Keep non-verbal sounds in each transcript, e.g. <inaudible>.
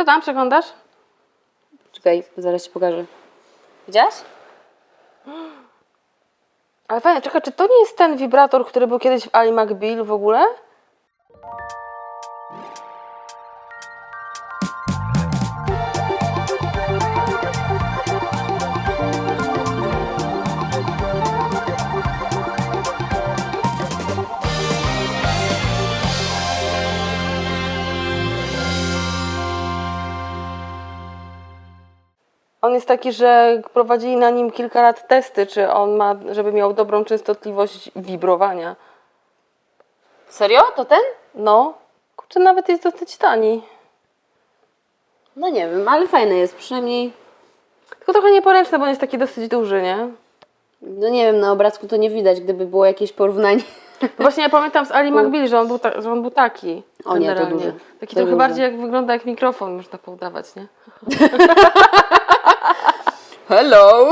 Co tam przeglądasz? Czekaj, zaraz ci pokażę. Widziałaś? Ale fajnie, czekaj, czy to nie jest ten wibrator, który był kiedyś w Ali McBeal w ogóle? On jest taki, że prowadzili na nim kilka lat testy, czy on ma, żeby miał dobrą częstotliwość wibrowania. Serio? To ten? No, kurczę, nawet jest dosyć tani. No nie wiem, ale fajny jest, przynajmniej. Tylko trochę nieporęczny, bo on jest taki dosyć duży, nie? No nie wiem, na obrazku to nie widać, gdyby było jakieś porównanie. No Właśnie ja pamiętam z Ali McBeal, że on był, ta, że on był taki. O nie, to generalnie. duży. Taki To trochę duży. bardziej jak wygląda jak mikrofon, można poudawać, nie? <laughs> Hello!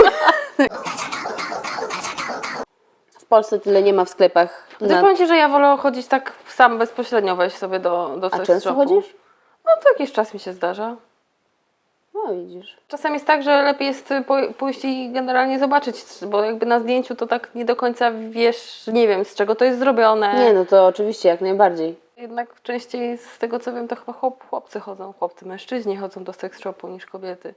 W Polsce tyle nie ma w sklepach. No. Na... powiem Ci, że ja wolę chodzić tak sam bezpośrednio wejść sobie do, do A sex często shopu. chodzisz? No co jakiś czas mi się zdarza. No widzisz. Czasem jest tak, że lepiej jest po- pójść i generalnie zobaczyć, bo jakby na zdjęciu to tak nie do końca wiesz, nie wiem z czego to jest zrobione. Nie, no to oczywiście, jak najbardziej. Jednak częściej z tego co wiem to chyba chłop, chłopcy chodzą, chłopcy, mężczyźni chodzą do sex shopu niż kobiety.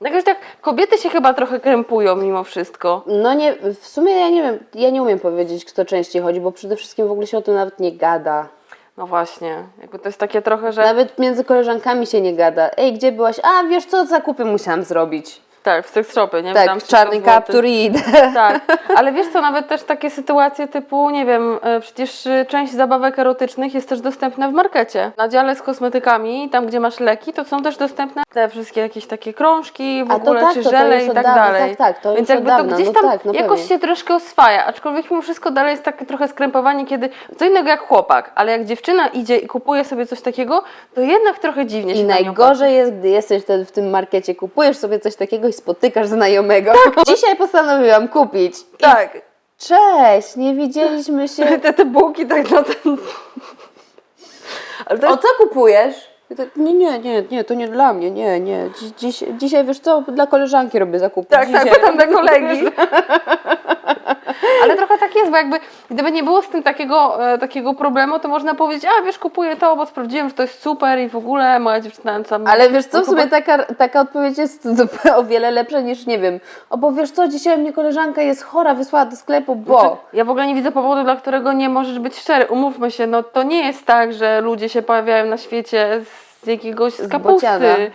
Jakoś tak, kobiety się chyba trochę krępują mimo wszystko. No nie, w sumie ja nie wiem, ja nie umiem powiedzieć, kto częściej chodzi, bo przede wszystkim w ogóle się o tym nawet nie gada. No właśnie, jakby to jest takie trochę, że... Nawet między koleżankami się nie gada. Ej, gdzie byłaś? A, wiesz co, zakupy musiałam zrobić. Tak, w sex shopy, nie? Tak, 300 czarny kaptur i idę. Tak, ale wiesz co, nawet też takie sytuacje typu, nie wiem, e, przecież e, część zabawek erotycznych jest też dostępna w markecie. Na dziale z kosmetykami, tam gdzie masz leki, to są też dostępne te wszystkie jakieś takie krążki w A ogóle, tak, czy żele i tak dawna, dalej. tak, tak, to Więc jakby to gdzieś no tam tak, no jakoś pewnie. się troszkę oswaja, aczkolwiek mimo wszystko dalej jest takie trochę skrępowanie, kiedy co innego jak chłopak, ale jak dziewczyna idzie i kupuje sobie coś takiego, to jednak trochę dziwnie się I na najgorzej jest, gdy jesteś w tym markecie, kupujesz sobie coś takiego spotykasz znajomego. Dzisiaj postanowiłam kupić. Tak, Cześć, nie widzieliśmy się. <laughs> te, te bułki tak na ten... Ale to O jest co kupujesz? Ja tak, Nie, nie, nie, nie, to nie dla mnie, nie, nie. Dziś, dziś, dzisiaj wiesz co, dla koleżanki robię zakupy. Tak, dzisiaj. tak, pytam dla kolegi. <laughs> Ale trochę tak jest, bo jakby gdyby nie było z tym takiego, e, takiego problemu, to można powiedzieć, a wiesz, kupuję to, bo sprawdziłem, że to jest super i w ogóle moja dziewczyna tam... Ale wiesz co, w sumie taka, taka odpowiedź jest <laughs> o wiele lepsza niż, nie wiem, o bo wiesz co, dzisiaj mnie koleżanka jest chora, wysłała do sklepu, bo... Ja w ogóle nie widzę powodu, dla którego nie możesz być szczery. Umówmy się, no to nie jest tak, że ludzie się pojawiają na świecie z jakiegoś z kapusty.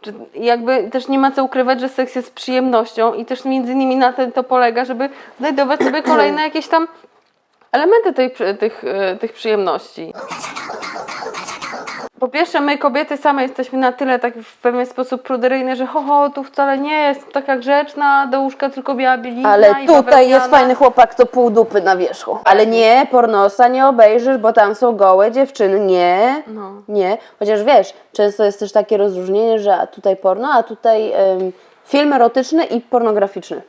Czy jakby też nie ma co ukrywać, że seks jest przyjemnością i też między innymi na tym to polega, żeby znajdować sobie <clears throat> kolejne jakieś tam elementy tej, tych, e, tych przyjemności. Po pierwsze, my kobiety same jesteśmy na tyle tak w pewien sposób pruderyjne, że ho, ho, tu wcale nie jest taka grzeczna, do łóżka tylko biała bielizna Ale i tutaj jest fajny chłopak, to pół dupy na wierzchu. Ale nie, pornosa nie obejrzysz, bo tam są gołe dziewczyny. Nie, No. nie. Chociaż wiesz, często jest też takie rozróżnienie, że a tutaj porno, a tutaj em, film erotyczny i pornograficzny.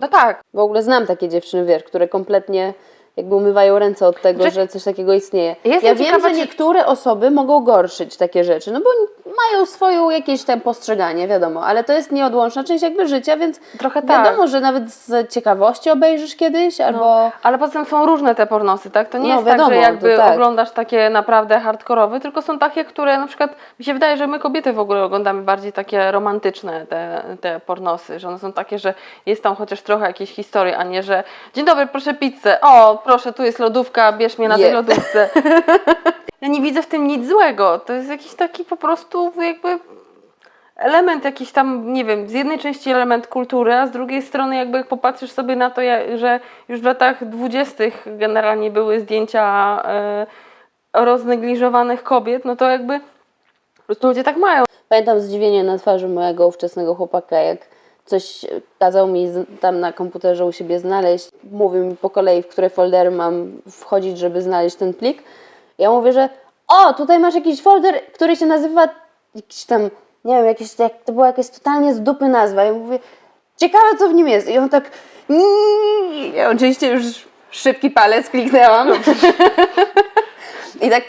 No tak, W ogóle znam takie dziewczyny, wiesz, które kompletnie jakby umywają ręce od tego, Znaczy- że coś takiego istnieje. Jestem ja wiem, ciekawa, że czy- niektóre osoby mogą gorszyć takie rzeczy, no bo mają swoją jakieś tam postrzeganie, wiadomo, ale to jest nieodłączna część jakby życia, więc Trochę tak. wiadomo, że nawet z ciekawości obejrzysz kiedyś, albo... Ale poza tym są różne te pornosy, tak? To nie No, jest wiadomo, tak, że jakby tak. oglądasz takie naprawdę hardkorowe, tylko są takie, które na przykład mi się wydaje, że my kobiety w ogóle oglądamy bardziej takie romantyczne te, te pornosy, że one są takie, że jest tam chociaż trochę jakiejś historii, a nie, że dzień dobry, proszę pizzę, o proszę, tu jest lodówka, bierz mnie na tej lodówce. <laughs> ja nie widzę w tym nic złego, to jest jakiś taki po prostu jakby element jakiś tam, nie wiem, z jednej części element kultury, a z drugiej strony jakby jak popatrzysz sobie na to, że już w latach dwudziestych generalnie były zdjęcia e, roznegliżowanych kobiet, no to jakby po prostu ludzie tak mają. Pamiętam zdziwienie na twarzy mojego ówczesnego chłopaka, jak coś kazał mi tam na komputerze u siebie znaleźć. Mówił mi po kolei, w które foldery mam wchodzić, żeby znaleźć ten plik. Ja mówię, że o, tutaj masz jakiś folder, który się nazywa jakiś tam, nie wiem, jakiś, jak, to była jakaś totalnie z dupy nazwa. Ja mówię, ciekawe co w nim jest. I on tak, ja oczywiście już szybki palec kliknęłam. <laughs> I tak,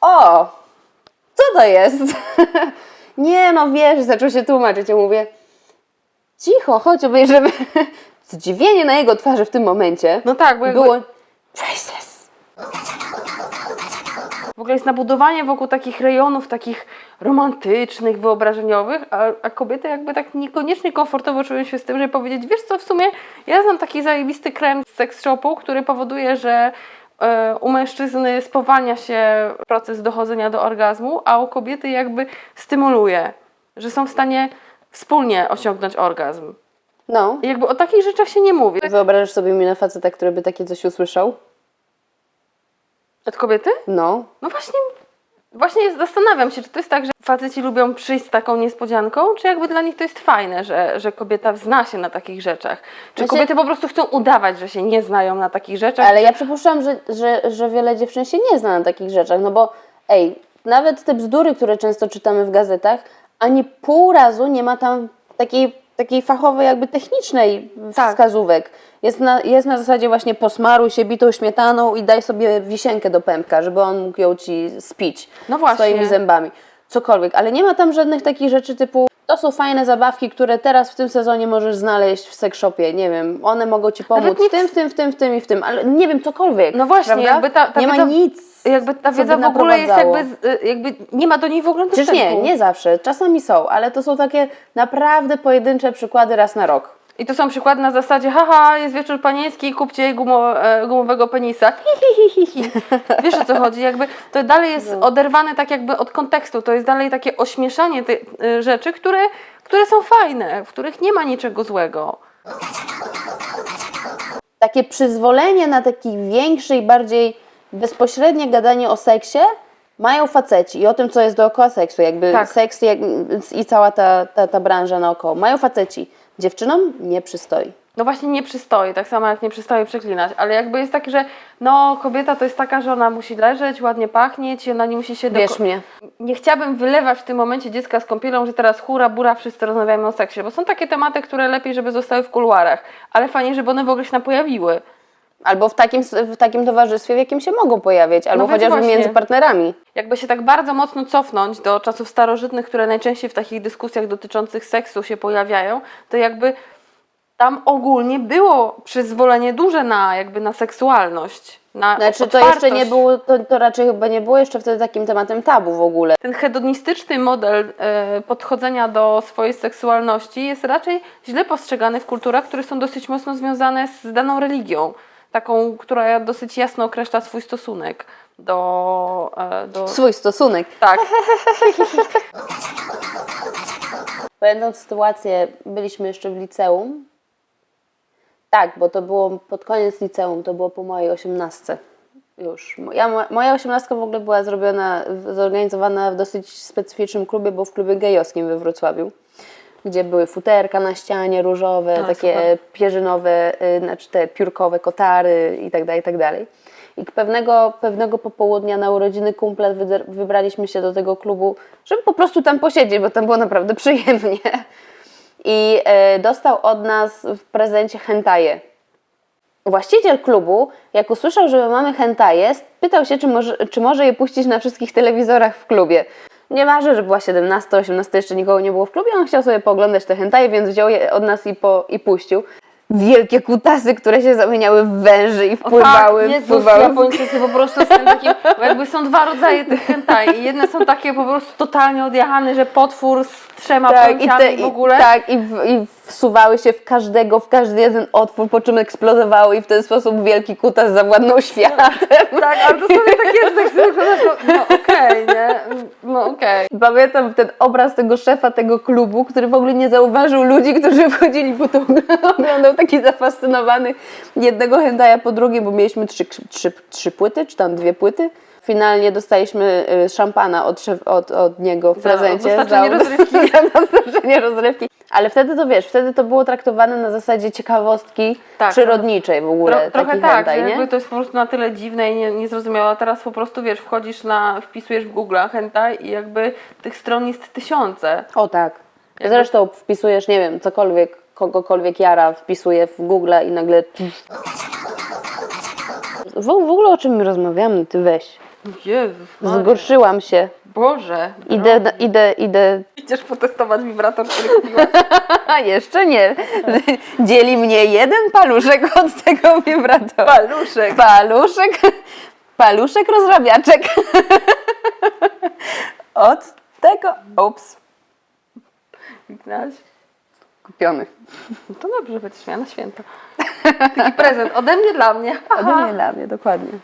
o, co to jest? <laughs> nie no, wiesz, zaczął się tłumaczyć. Ja mówię, cicho, chodź, obejrzymy. <laughs> Zdziwienie na jego twarzy w tym momencie No tak, bo jakby było priceless. W ogóle jest nabudowanie wokół takich rejonów, takich romantycznych, wyobrażeniowych, a, a kobiety jakby tak niekoniecznie komfortowo czują się z tym, żeby powiedzieć, wiesz co, w sumie ja znam taki zajebisty krem z sex shopu, który powoduje, że e, u mężczyzny spowalnia się proces dochodzenia do orgazmu, a u kobiety jakby stymuluje, że są w stanie wspólnie osiągnąć orgazm. No. I jakby o takich rzeczach się nie mówi. Wyobrażasz sobie minę faceta, który by takie coś usłyszał? Od kobiety? No. No właśnie, właśnie zastanawiam się, czy to jest tak, że faceci lubią przyjść z taką niespodzianką, czy jakby dla nich to jest fajne, że, że kobieta zna się na takich rzeczach. Czy Znaczy- kobiety po prostu chcą udawać, że się nie znają na takich rzeczach? Ale ja przypuszczam, że, że, że wiele dziewczyn się nie zna na takich rzeczach, no bo ej, nawet te bzdury, które często czytamy w gazetach, ani pół razu nie ma tam takiej, takiej fachowej, jakby technicznej Tak. wskazówek. Jest na, jest na zasadzie właśnie posmaruj się bitą śmietaną i daj sobie wisienkę do pępka, żeby on mógł ją ci spić No swoimi zębami. Cokolwiek, ale nie ma tam żadnych takich rzeczy typu to są fajne zabawki, które teraz w tym sezonie możesz znaleźć w sex shopie, nie wiem, one mogą ci pomóc w tym, w tym, w tym, w tym i w tym, ale nie wiem, cokolwiek. No właśnie, prawda? jakby ta- ta nie ma wiedza- nic. Jakby ta co wiedza by w ogóle jest jakby, z- y, jakby, nie ma do niej w ogóle dostępu. Przecież nie, nie zawsze, czasami są, ale to są takie naprawdę pojedyncze przykłady raz na rok. I to są przykłady na zasadzie, haha, jest wieczór panieński, kupcie gumo, e, gumowego penisa. Hi, hi, hi, hi, hi. Wiesz o co chodzi? Jakby to dalej jest No. oderwane tak jakby od kontekstu. To jest dalej takie ośmieszanie tych y, rzeczy, które, które są fajne, w których nie ma niczego złego. Takie przyzwolenie na taki większy i bardziej bezpośrednie gadanie o seksie mają faceci i o tym, co jest dookoła seksu, jakby Tak. seks jak, i cała ta, ta, ta branża naokoło. Mają faceci. Dziewczynom nie przystoi. No właśnie nie przystoi, tak samo jak nie przystoi przeklinać, ale jakby jest tak, że no kobieta to jest taka, że ona musi leżeć, ładnie pachnieć i ona nie musi się... Doko- mnie. Nie chciałabym wylewać w tym momencie dziecka z kąpielą, że teraz hura, bura, wszyscy rozmawiamy o seksie, bo są takie tematy, które lepiej, żeby zostały w kuluarach, ale fajnie, żeby one w ogóle się nam pojawiły. Albo w takim, w takim towarzystwie, w jakim się mogą pojawiać, albo No chociażby właśnie. między partnerami. Jakby się tak bardzo mocno cofnąć do czasów starożytnych, które najczęściej w takich dyskusjach dotyczących seksu się pojawiają, to jakby tam ogólnie było przyzwolenie duże na jakby na seksualność. Na Znaczy to jeszcze nie było, to, to raczej chyba nie było jeszcze wtedy takim tematem tabu w ogóle. Ten hedonistyczny model e, podchodzenia do swojej seksualności jest raczej źle postrzegany w kulturach, które są dosyć mocno związane z daną religią. Taką, która dosyć jasno określa swój stosunek do. E, do... Swój stosunek. Tak. <laughs> Pamiętam sytuację, byliśmy jeszcze w liceum. Tak, bo to było pod koniec liceum, to było po mojej osiemnastce już. Ja, moja osiemnastka w ogóle była zrobiona, zorganizowana w dosyć specyficznym klubie, bo w klubie gejowskim we Wrocławiu, gdzie były futerka na ścianie różowe, A, takie super. pierzynowe, y, znaczy te piórkowe kotary i tak dalej, i tak dalej. I pewnego, pewnego popołudnia na urodziny kumpla wybraliśmy się do tego klubu, żeby po prostu tam posiedzieć, bo tam było naprawdę <laughs> przyjemnie. I e, dostał od nas w prezencie hentaje. Właściciel klubu, jak usłyszał, że my mamy hentaje, pytał się, czy może, czy może je puścić na wszystkich telewizorach w klubie. Nieważne, że była 17, 18, jeszcze nikogo nie było w klubie, on chciał sobie pooglądać te hentaje, więc wziął je od nas i, po, i puścił. Wielkie kutasy, które się zamieniały w węży i O wpływały, tak, Jezus, wpływały. Japończycy po prostu z tym takim, bo jakby są dwa rodzaje tych hentai i jedne są takie po prostu totalnie odjechane, że potwór z trzema Tak, i, te, w ogóle. i, tak i, w, i wsuwały się w każdego, w każdy jeden otwór, po czym eksplodowały i w ten sposób wielki kutas zawładnął światem. <laughs> Tak, ale to sobie takie jest tak sobie no, no okej, nie? No okej. Pamiętam ten obraz tego szefa tego klubu, który w ogóle nie zauważył ludzi, którzy <laughs> wchodzili, bo to <laughs> oglądał taki zafascynowany jednego hentaja po drugim, bo mieliśmy trzy, trzy, trzy płyty, czy tam dwie płyty. Finalnie dostaliśmy y, szampana od, od, od niego w Za prezencie. dostarczenie rozrywki. <laughs> za rozrywki. Ale wtedy to wiesz, wtedy to było traktowane na zasadzie ciekawostki Tak. przyrodniczej w ogóle. Tro, trochę tak, hentai, nie? jakby to jest po prostu na tyle dziwne i nie, niezrozumiałe. Teraz po prostu wiesz, wchodzisz na, wpisujesz w Google hentai i jakby tych stron jest tysiące. O tak. Zresztą wpisujesz, nie wiem, cokolwiek, kogokolwiek jara, wpisuję w Google i nagle... W, w ogóle o czym my rozmawiamy? Ty weź. Jezus Maria. Zgorszyłam się. Boże. Idę, drogi. idę, idę. Idziesz potestować wibrator, który kupiłaś. A <laughs> jeszcze nie. Dzieli mnie jeden paluszek od tego wibratora. Paluszek. Paluszek. Paluszek rozrabiaczek. Od tego. Ups. Ignaś. Kupiony. No to dobrze, będziesz miała na święto. Taki prezent ode mnie dla mnie. Ode mnie dla mnie, dokładnie.